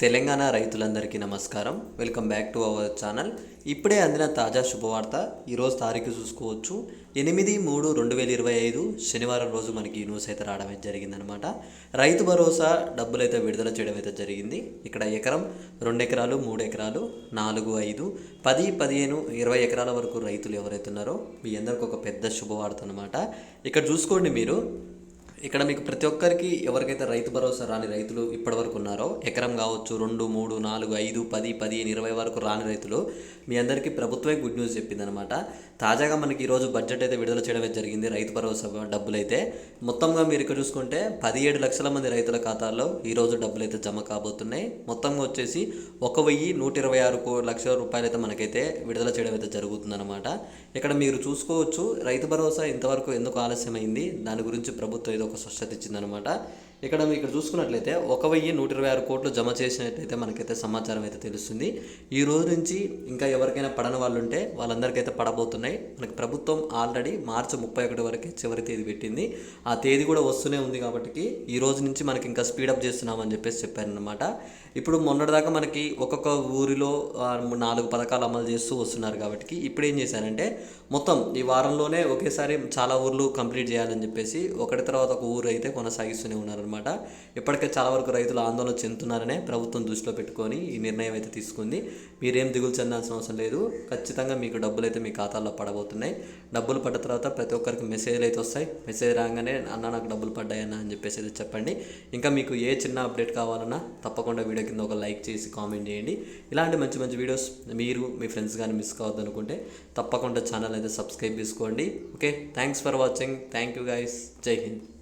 తెలంగాణ రైతులందరికీ నమస్కారం. Welcome back to our channel. ఇప్పుడే అందిన తాజా శుభవార్త ఈరోజు తారీఖు చూసుకోవచ్చు. ఎనిమిది మూడు రెండు వేల ఇరవై ఐదు శనివారం రోజు మనకి ఈ న్యూస్ అయితే రావడం అయితే జరిగిందనమాట రైతు భరోసా డబ్బులు అయితే విడుదల చేయడం అయితే జరిగింది. ఇక్కడ ఎకరం రెండు ఎకరాలు మూడు ఎకరాలు నాలుగు ఐదు పది పదిహేను ఇరవై ఎకరాల వరకు రైతులు ఎవరైతే ఉన్నారో మీ అందరికి ఒక పెద్ద శుభవార్త అనమాట ఇక్కడ చూసుకోండి మీరు. ఇక్కడ మీకు ప్రతి ఒక్కరికి ఎవరికైతే రైతు భరోసా రాని రైతులు ఇప్పటివరకు ఉన్నారో ఎకరం కావచ్చు రెండు మూడు నాలుగు ఐదు పది పదిహేను ఇరవై వరకు రాని రైతులు మీ అందరికీ ప్రభుత్వమే గుడ్ న్యూస్ చెప్పిందనమాట తాజాగా మనకి ఈరోజు బడ్జెట్ అయితే విడుదల చేయడమే జరిగింది రైతు భరోసా డబ్బులు అయితే మొత్తంగా మీరు ఇక్కడ చూసుకుంటే పదిహేడు లక్షల మంది రైతుల ఖాతాల్లో ఈరోజు డబ్బులు అయితే జమ కాబోతున్నాయి. మొత్తంగా వచ్చేసి ఒక వెయ్యి నూట ఇరవై ఆరు లక్షల రూపాయలు అయితే మనకైతే విడుదల చేయడం అయితే జరుగుతుందన్నమాట. ఇక్కడ మీరు చూసుకోవచ్చు రైతు భరోసా ఇంతవరకు ఎందుకు ఆలస్యమైంది దాని గురించి ప్రభుత్వం ఏదో ఒక స్పష్టత ఇచ్చిందనమాట. ఇక్కడ మీరు ఇక్కడ చూసుకున్నట్లయితే ఒక వెయ్యి నూట ఇరవై ఆరు కోట్లు జమ చేసినట్లయితే మనకైతే సమాచారం అయితే తెలుస్తుంది. ఈ రోజు నుంచి ఇంకా ఎవరికైనా పడని వాళ్ళు ఉంటే వాళ్ళందరికైతే పడబోతున్నాయి. మనకి ప్రభుత్వం ఆల్రెడీ మార్చి ముప్పై ఒకటి వరకు చివరి తేదీ పెట్టింది. ఆ తేదీ కూడా వస్తూనే ఉంది కాబట్టి ఈ రోజు నుంచి మనకి ఇంకా స్పీడప్ చేస్తున్నామని చెప్పేసి చెప్పారనమాట ఇప్పుడు మొన్నటిదాకా మనకి ఒక్కొక్క ఊరిలో నాలుగు పథకాలు అమలు చేస్తూ వస్తున్నారు కాబట్టి ఇప్పుడు ఏం చేశారంటే మొత్తం ఈ వారంలోనే ఒకేసారి చాలా ఊర్లు కంప్లీట్ చేయాలని చెప్పేసి ఒకటి తర్వాత ఒక ఊరు అయితే కొనసాగిస్తూనే ఉన్నారు అనమాట ఇప్పటికే చాలా వరకు రైతులు ఆందోళన చెందుతున్నారనే ప్రభుత్వం దృష్టిలో పెట్టుకొని ఈ నిర్ణయం అయితే తీసుకుంది. మీరేం దిగులు చెందాల్సిన అవసరం లేదు. ఖచ్చితంగా మీకు డబ్బులు అయితే మీ ఖాతాల్లో పడబోతున్నాయి. డబ్బులు పడ్డ తర్వాత ప్రతి ఒక్కరికి మెసేజ్లు అయితే వస్తాయి. మెసేజ్ రాగానే అన్న నాకు డబ్బులు పడ్డాయన్న అని చెప్పేసి అయితే చెప్పండి. ఇంకా మీకు ఏ చిన్న అప్డేట్ కావాలన్నా తప్పకుండా వీడియో కింద ఒక లైక్ చేసి కామెంట్ చేయండి. ఇలాంటి మంచి మంచి వీడియోస్ మీరు మీ ఫ్రెండ్స్ కానీ మిస్ కావద్దు అనుకుంటే తప్పకుండా ఛానల్ అయితే సబ్స్క్రైబ్ చేసుకోండి. Okay thanks for watching. Thank you guys జై హింద్.